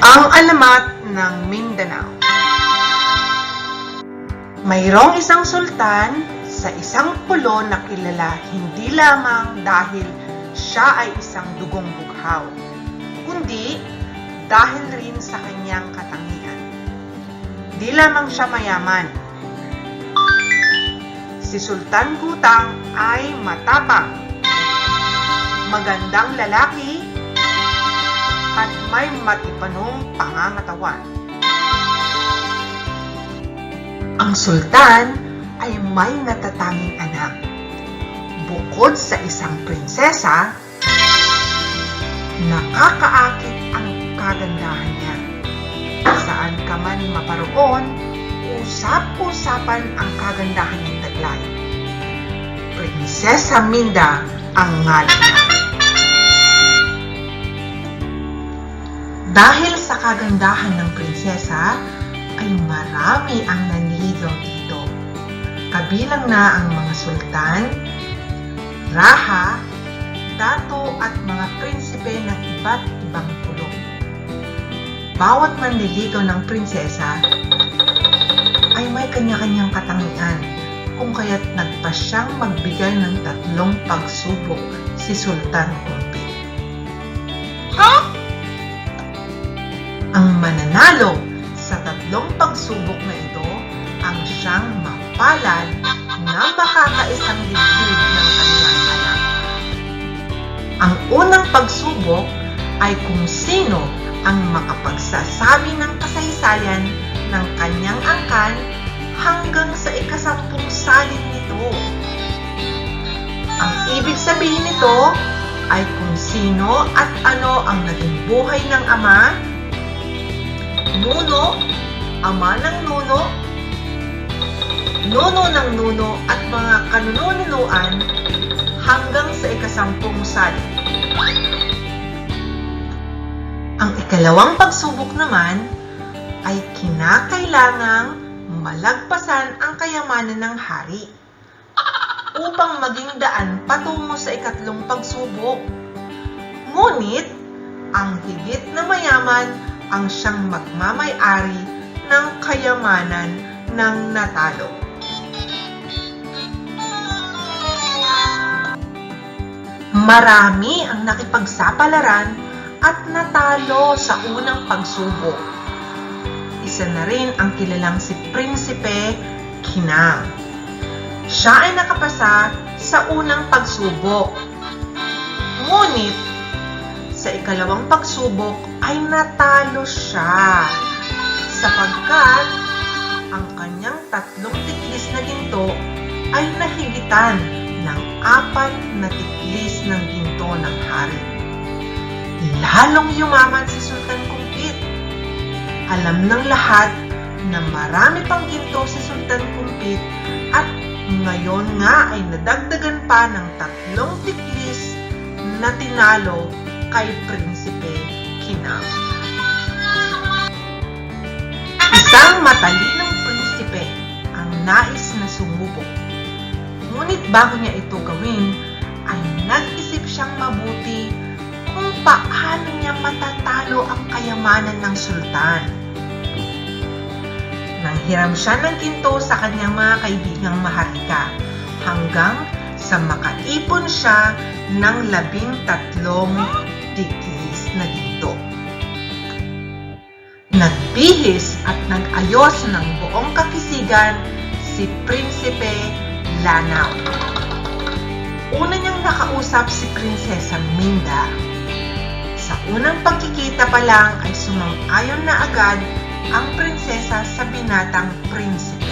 Ang alamat ng Mindanao Mayroong isang sultan sa isang pulo na kilala hindi lamang dahil siya ay isang dugong bughaw, kundi dahil rin sa kanyang katangian. Di lamang siya mayaman. Si Sultan Gutang ay matapang, magandang lalaki, at may matipanong pangangatawan. Ang sultan ay may natatanging anak. Bukod sa isang prinsesa, nakakaakit ang kagandahan niya. Saan ka man maparoon, usap-usapan ang kagandahan ng taglay. Prinsesa Minda ang ngalan niya. Dahil sa kagandahan ng prinsesa, ay marami ang naniligaw dito. Kabilang na ang mga sultan, raha, dato at mga prinsipe ng iba't ibang pulo. Bawat manliligaw ng prinsesa ay may kanya-kanyang katangian kung kaya't nagpa siyang magbigay ng tatlong pagsubok si Sultan Kumpit. Mananalo sa tatlong pagsubok na ito ang siyang mapalad na makakaisang liblib ng kanyang anak. Ang unang pagsubok ay kung sino ang makapagsasabi ng kasaysayan ng kanyang angkan hanggang sa ikasampung salin nito. Ang ibig sabihin nito ay kung sino at ano ang naging buhay ng ama, nuno, ama ng nuno, nuno ng nuno at mga kanununuan hanggang sa ikasampung salin. Ang ikalawang pagsubok naman ay kinakailangang malagpasan ang kayamanan ng hari upang maging daan patungo sa ikatlong pagsubok. Ngunit, ang higit na mayaman ang siyang magmamay-ari ng kayamanan ng natalo. Marami ang nakipagsapalaran at natalo sa unang pagsubok. Isa na rin ang kilalang si Prinsipe Kinang. Siya ay nakapasa sa unang pagsubok. Ngunit, sa ikalawang pagsubok ay natalo siya sapagkat ang kanyang tatlong tiklis na ginto ay nahigitan ng apat na tiklis ng ginto ng hari. Lalong yumaman si Sultan Kumpit. Alam ng lahat na marami pang ginto si Sultan Kumpit at ngayon nga ay nadagdagan pa ng tatlong tiklis na tinalo kay Prinsipe Kinang. Isang matalinong prinsipe ang nais na sumubok. Ngunit bago niya ito gawin, ay nag-isip siyang mabuti kung paano niya matatalo ang kayamanan ng sultan. Nanghiram siya ng ginto sa kanyang mga kaibigang maharika hanggang sa makaipon siya ng labing tatlong tiklis na ginto. Nagbihis at nag-ayos ng buong kakisigan si Prinsipe Lanao. Una niyang nakausap si Prinsesa Minda. Sa unang pagkikita pa lang ay sumang-ayon na agad ang prinsesa sa binatang prinsipe.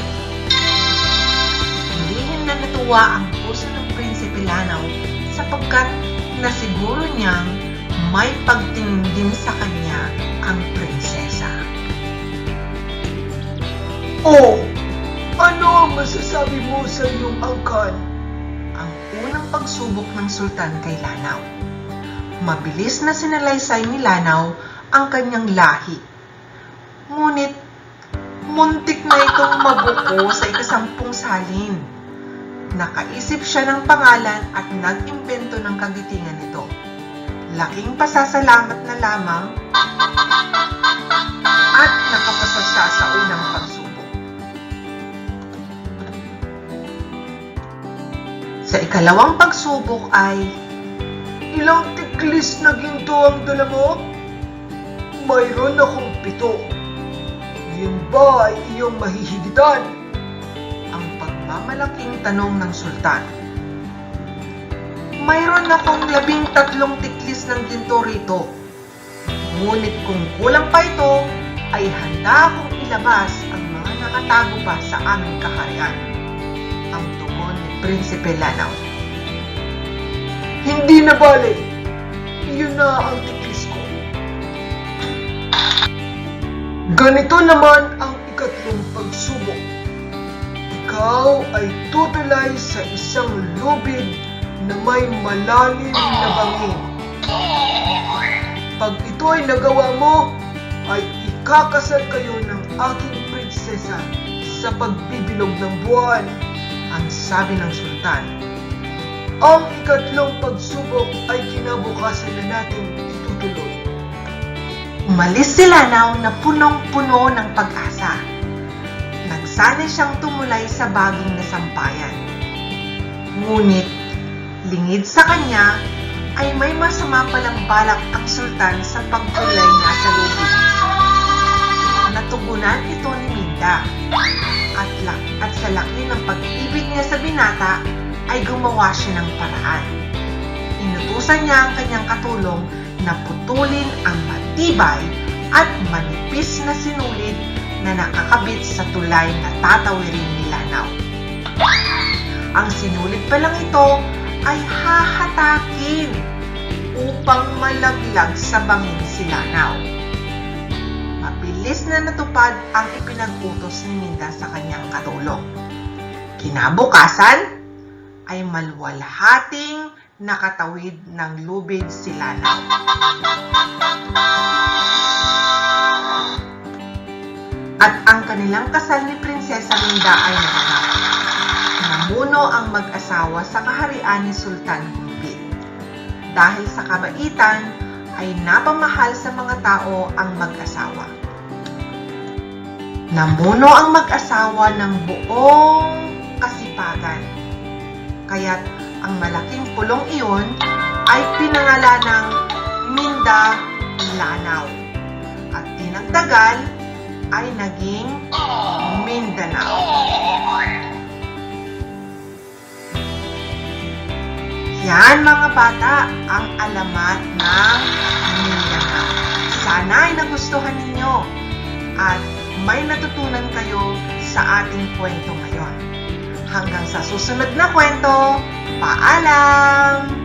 Hindi na natuwa ang puso ng Prinsipe Lanao sapagkat nasiguro niyang may pagtingin din sa kanya ang prinsesa. Oh, ano ang masasabi mo sa iyong angkan? Ang unang pagsubok ng sultan kay Lanao. Mabilis na sinalaysay ni Lanao ang kanyang lahi. Ngunit, muntik na itong mabuko sa ikasampung salin. Nakaisip siya ng pangalan at nag-imbento ng kagitingan nito. Laking pasasalamat na lamang at nakapasa siya sa unang pagsubok. Sa ikalawang pagsubok ay Ilang tiklis na ginto ang dala mo? Mayroon akong pito. Yun ba ay iyong mahihigitan? ang pagmamalaking tanong ng sultan. Mayroon akong labing tatlong tiklis ng ginto rito. Ngunit kung kulang pa ito, ay handa akong ilabas ang mga nakatago pa sa aming kaharian. Prinsipe Lanaw. Hindi na bale. Iyon na ang tiklis ko. Ganito naman ang ikatlong pagsubok. Ikaw ay tutulay sa isang lubid na may malalim na bangin. Pag ito ay nagawa mo, ay ikakasal kayo ng aking prinsesa sa pagbibilog ng buwan. Ang sabi ng sultan. Ang ikatlong pagsubok ay kinabukasan na natin itutuloy. Umalis si Lanaw na punong-puno ng pag-asa. Nagsanay siyang tumulay sa baging nasampayan. Ngunit, lingid sa kanya, ay may masama palang balak ang sultan sa pagtulay niya sa lubid. Natugunan ito ni Minda. At, at sa laki ng pag-ibig niya sa binata, ay gumawa siya ng paraan. Inutusan niya ang kanyang katulong na putulin ang matibay at manipis na sinulid na nakakabit sa tulay na tatawirin ni Lanaw. Ang sinulid pa lang ito ay hahatakin upang malaglag sa bangin si Lanaw. Mabilis na natupad ang ipinag-utos ni Minda sa kanyang katulong. Kinabukasan, ay malwalhating nakatawid ng lubid si Lanaw. At ang kanilang kasal ni Prinsesa Minda ay naganap. Namuno ang mag-asawa sa kaharian ni Sultan Kumbit. Dahil sa kabaitan, ay napamahal sa mga tao ang mag-asawa. Namuno ang mag-asawa ng buong kasipagan. Kaya't ang malaking pulong iyon ay pinangalan ng Minda Lanaw. At tinagtagal ay naging Mindanao. Yan mga bata ang alamat ng Mindanao. Sana ay nagustuhan ninyo at may natutunan kayo sa ating kwento ngayon. Hanggang sa susunod na kwento, paalam!